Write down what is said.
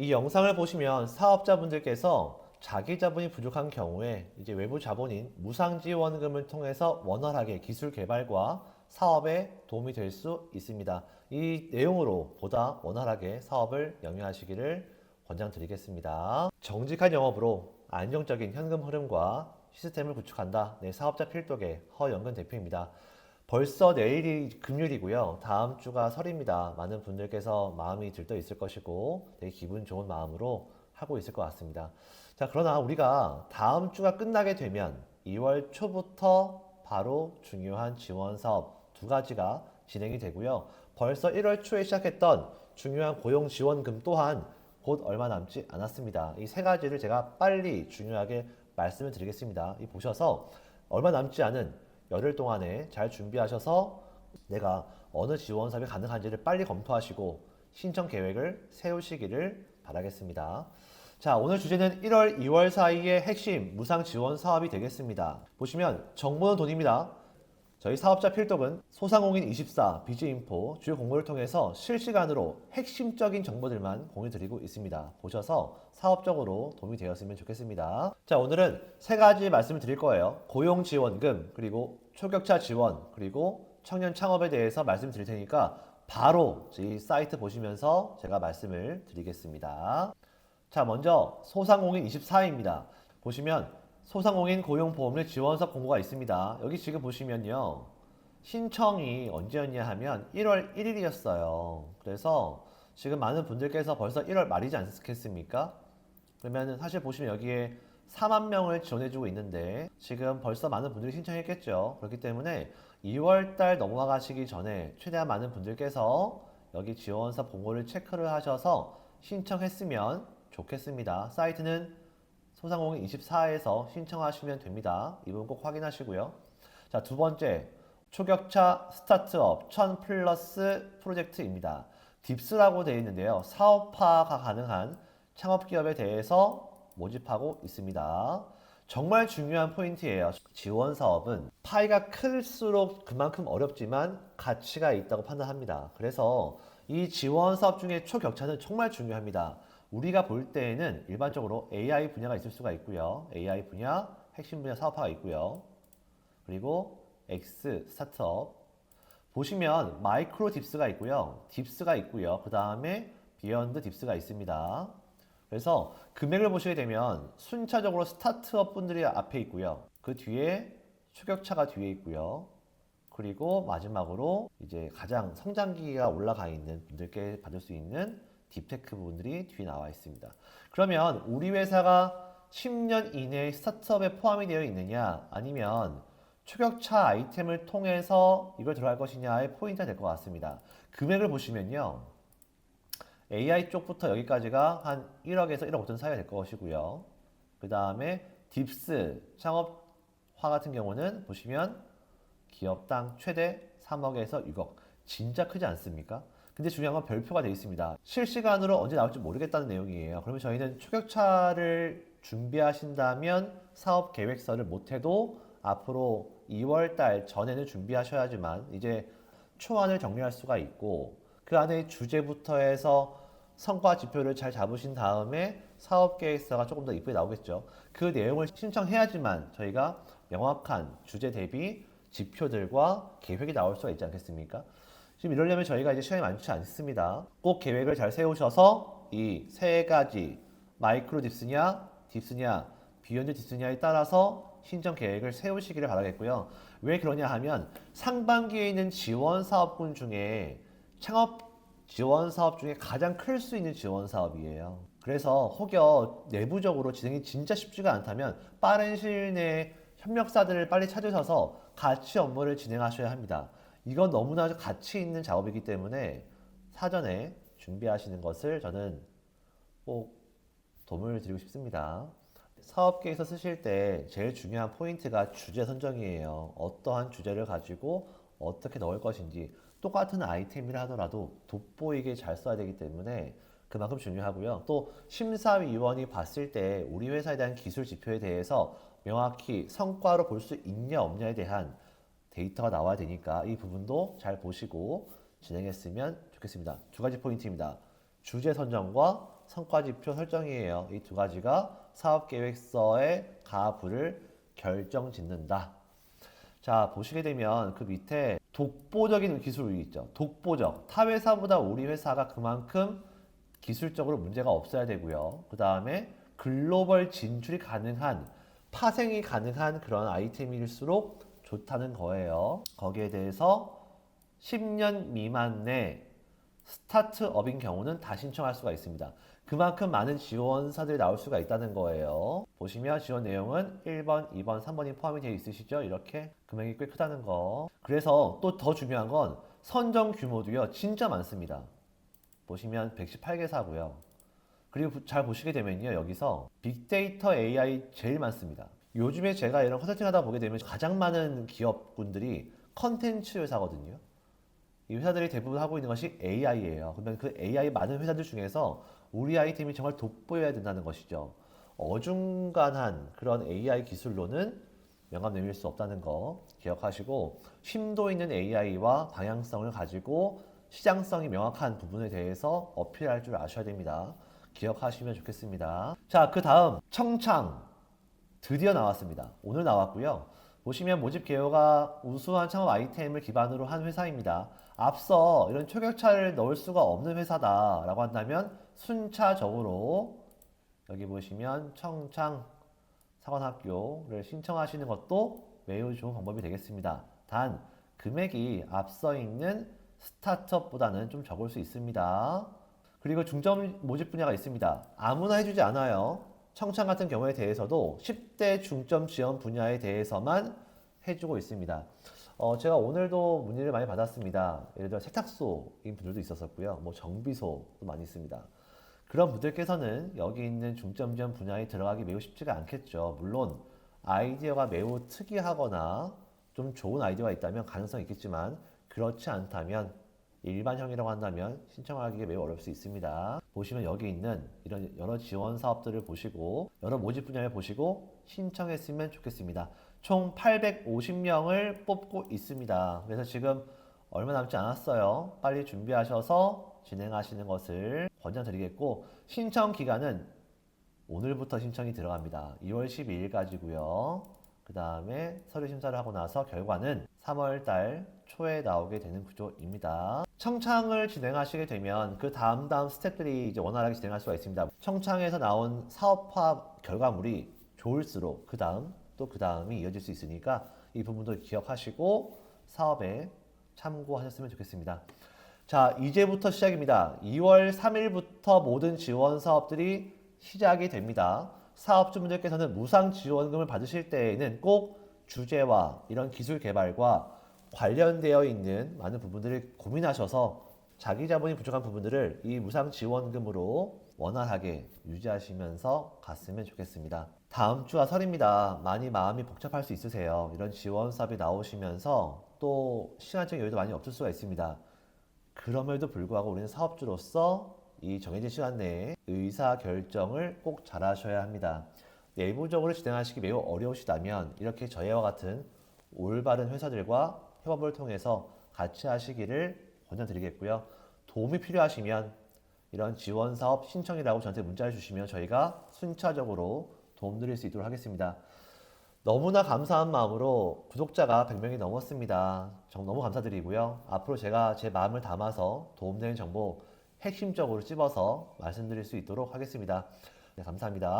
이 영상을 보시면 사업자분들께서 자기 자본이 부족한 경우에 이제 외부 자본인 무상 지원금을 통해서 원활하게 기술 개발과 사업에 도움이 될 수 있습니다. 이 내용으로 보다 원활하게 사업을 영위하시기를 권장드리겠습니다. 정직한 영업으로 안정적인 현금 흐름과 시스템을 구축한다. 네, 사업자 필독의 허영근 대표입니다. 벌써 내일이 금요일이고요. 다음 주가 설입니다. 많은 분들께서 마음이 들떠 있을 것이고 되게 기분 좋은 마음으로 하고 있을 것 같습니다. 자, 그러나 우리가 다음 주가 끝나게 되면 2월 초부터 바로 중요한 지원 사업 두 가지가 진행이 되고요. 벌써 1월 초에 시작했던 중요한 고용 지원금 또한 곧 얼마 남지 않았습니다. 이 세 가지를 제가 빨리 중요하게 말씀을 드리겠습니다. 이 보셔서 얼마 남지 않은 열흘 동안에 잘 준비하셔서 내가 어느 지원 사업이 가능한지를 빨리 검토하시고 신청 계획을 세우시기를 바라겠습니다. 자, 오늘 주제는 1월, 2월 사이의 핵심 무상 지원 사업이 되겠습니다. 보시면 정보는 돈입니다. 저희 사업자 필독은 소상공인 24, 비즈인포 주요 공모를 통해서 실시간으로 핵심적인 정보들만 공유드리고 있습니다. 보셔서 사업적으로 도움이 되었으면 좋겠습니다. 자, 오늘은 세 가지 말씀을 드릴 거예요. 고용 지원금, 그리고 초격차 지원, 그리고 청년 창업에 대해서 말씀드릴 테니까 바로 이 사이트 보시면서 제가 말씀을 드리겠습니다. 자, 먼저 소상공인 24입니다. 보시면 소상공인 고용보험료 지원서 공고가 있습니다. 여기 지금 보시면요. 신청이 언제였냐 하면 1월 1일이었어요. 그래서 지금 많은 분들께서 벌써 1월 말이지 않겠습니까? 그러면 사실 보시면 여기에 4만 명을 지원해주고 있는데 지금 벌써 많은 분들이 신청했겠죠. 그렇기 때문에 2월 달 넘어가시기 전에 최대한 많은 분들께서 여기 지원서 공고를 체크를 하셔서 신청했으면 좋겠습니다. 사이트는 소상공인 24에서 신청하시면 됩니다. 이 부분 꼭 확인하시고요. 자, 두 번째. 초격차 스타트업 1000 플러스 프로젝트입니다. 딥스라고 되어 있는데요. 사업화가 가능한 창업기업에 대해서 모집하고 있습니다. 정말 중요한 포인트예요. 지원 사업은 파이가 클수록 그만큼 어렵지만 가치가 있다고 판단합니다. 그래서 이 지원 사업 중에 초격차는 정말 중요합니다. 우리가 볼 때에는 일반적으로 AI 분야가 있을 수가 있고요. AI 분야, 핵심 분야 사업화가 있고요. 그리고 X 스타트업. 보시면 마이크로 딥스가 있고요. 딥스가 있고요. 그 다음에 비욘드 딥스가 있습니다. 그래서 금액을 보시게 되면 순차적으로 스타트업 분들이 앞에 있고요. 그 뒤에 추격차가 뒤에 있고요. 그리고 마지막으로 이제 가장 성장기가 올라가 있는 분들께 받을 수 있는 딥테크 부분들이 뒤에 나와 있습니다. 그러면 우리 회사가 10년 이내에 스타트업에 포함이 되어 있느냐 아니면 추격차 아이템을 통해서 이걸 들어갈 것이냐의 포인트가 될 것 같습니다. 금액을 보시면요. AI 쪽부터 여기까지가 한 1억에서 1억 5천 사이가 될 것이고요. 그 다음에 딥스 창업화 같은 경우는 보시면 기업당 최대 3억에서 6억. 진짜 크지 않습니까? 근데 중요한 건 별표가 되어 있습니다. 실시간으로 언제 나올지 모르겠다는 내용이에요. 그러면 저희는 초격차를 준비하신다면 사업 계획서를 못해도 앞으로 2월 달 전에는 준비하셔야지만 이제 초안을 정리할 수가 있고 그 안에 주제부터 해서 성과 지표를 잘 잡으신 다음에 사업 계획서가 조금 더 이쁘게 나오겠죠. 그 내용을 신청해야지만 저희가 명확한 주제 대비 지표들과 계획이 나올 수가 있지 않겠습니까? 지금 이러려면 저희가 이제 시간이 많지 않습니다. 꼭 계획을 잘 세우셔서 이 세 가지 마이크로 딥스냐, 딥스냐, 비욘드 딥스냐에 따라서 신청 계획을 세우시기를 바라겠고요. 왜 그러냐 하면 상반기에 있는 지원 사업군 중에 창업 지원 사업 중에 가장 클 수 있는 지원 사업이에요. 그래서 혹여 내부적으로 진행이 진짜 쉽지가 않다면 빠른 시일 내에 협력사들을 빨리 찾으셔서 같이 업무를 진행하셔야 합니다. 이건 너무나 가치 있는 작업이기 때문에 사전에 준비하시는 것을 저는 꼭 도움을 드리고 싶습니다. 사업 계획서 쓰실 때 제일 중요한 포인트가 주제 선정이에요. 어떠한 주제를 가지고 어떻게 넣을 것인지 똑같은 아이템이라 하더라도 돋보이게 잘 써야 되기 때문에 그만큼 중요하고요. 또 심사위원이 봤을 때 우리 회사에 대한 기술 지표에 대해서 명확히 성과로 볼 수 있냐 없냐에 대한 데이터가 나와야 되니까 이 부분도 잘 보시고 진행했으면 좋겠습니다. 두 가지 포인트입니다. 주제 선정과 성과지표 설정이에요. 이 두 가지가 사업계획서의 가부를 결정 짓는다. 자, 보시게 되면 그 밑에 독보적인 기술이 있죠. 독보적. 타 회사보다 우리 회사가 그만큼 기술적으로 문제가 없어야 되고요. 그 다음에 글로벌 진출이 가능한, 파생이 가능한 그런 아이템일수록 좋다는 거예요. 거기에 대해서 10년 미만 내 스타트업인 경우는 다 신청할 수가 있습니다. 그만큼 많은 지원사들이 나올 수가 있다는 거예요. 보시면 지원 내용은 1번, 2번, 3번이 포함이 되어 있으시죠? 이렇게 금액이 꽤 크다는 거. 그래서 또 더 중요한 건 선정 규모도요, 진짜 많습니다. 보시면 118개사고요. 그리고 부- 잘 보시게 되면요, 여기서 빅데이터 AI 제일 많습니다. 요즘에 제가 이런 컨설팅 하다 보게 되면 가장 많은 기업군들이 컨텐츠 회사거든요. 이 회사들이 대부분 하고 있는 것이 AI예요. 그러면 그 AI 많은 회사들 중에서 우리 아이템이 정말 돋보여야 된다는 것이죠. 어중간한 그런 AI 기술로는 명함 내밀 수 없다는 거 기억하시고 심도 있는 AI와 방향성을 가지고 시장성이 명확한 부분에 대해서 어필할 줄 아셔야 됩니다. 기억하시면 좋겠습니다. 자, 그 다음 청창 드디어 나왔습니다. 오늘 나왔고요. 보시면 모집 개요가 우수한 창업 아이템을 기반으로 한 회사입니다. 앞서 이런 초격차를 넣을 수가 없는 회사다라고 한다면 순차적으로 여기 보시면 청창 사관학교를 신청하시는 것도 매우 좋은 방법이 되겠습니다. 단 금액이 앞서 있는 스타트업보다는 좀 적을 수 있습니다. 그리고 중점 모집 분야가 있습니다. 아무나 해주지 않아요. 청창 같은 경우에 대해서도 10대 중점 지원 분야에 대해서만 해주고 있습니다. 어, 제가 오늘도 문의를 많이 받았습니다. 예를 들어 세탁소인 분들도 있었었고요. 뭐 정비소도 많이 있습니다. 그런 분들께서는 여기 있는 중점 지원 분야에 들어가기 매우 쉽지가 않겠죠. 물론 아이디어가 매우 특이하거나 좀 좋은 아이디어가 있다면 가능성이 있겠지만 그렇지 않다면 일반형이라고 한다면 신청하기가 매우 어려울 수 있습니다. 보시면 여기 있는 이런 여러 지원 사업들을 보시고 여러 모집 분야를 보시고 신청했으면 좋겠습니다. 총 850명을 뽑고 있습니다. 그래서 지금 얼마 남지 않았어요. 빨리 준비하셔서 진행하시는 것을 권장드리겠고 신청 기간은 오늘부터 신청이 들어갑니다. 2월 12일까지고요. 그 다음에 서류 심사를 하고 나서 결과는 3월 달 초에 나오게 되는 구조입니다. 청창을 진행하시게 되면 그 다음 다음 스텝들이 이제 원활하게 진행할 수가 있습니다. 청창에서 나온 사업화 결과물이 좋을수록 그 다음 또 그 다음이 이어질 수 있으니까 이 부분도 기억하시고 사업에 참고하셨으면 좋겠습니다. 자, 이제부터 시작입니다. 2월 3일부터 모든 지원 사업들이 시작이 됩니다. 사업주분들께서는 무상 지원금을 받으실 때에는 꼭 주제와 이런 기술 개발과 관련되어 있는 많은 부분들을 고민하셔서 자기 자본이 부족한 부분들을 이 무상 지원금으로 원활하게 유지하시면서 갔으면 좋겠습니다. 다음 주가 설입니다. 많이 마음이 복잡할 수 있으세요. 이런 지원 사업이 나오시면서 또 시간적 여유도 많이 없을 수가 있습니다. 그럼에도 불구하고 우리는 사업주로서 이 정해진 시간 내에 의사 결정을 꼭 잘 하셔야 합니다. 내부적으로 진행하시기 매우 어려우시다면 이렇게 저희와 같은 올바른 회사들과 협업을 통해서 같이 하시기를 권장드리겠고요. 도움이 필요하시면 이런 지원 사업 신청이라고 저한테 문자를 주시면 저희가 순차적으로 도움드릴 수 있도록 하겠습니다. 너무나 감사한 마음으로 구독자가 100명이 넘었습니다. 정 너무 감사드리고요. 앞으로 제가 제 마음을 담아서 도움되는 정보 핵심적으로 찝어서 말씀드릴 수 있도록 하겠습니다. 네, 감사합니다.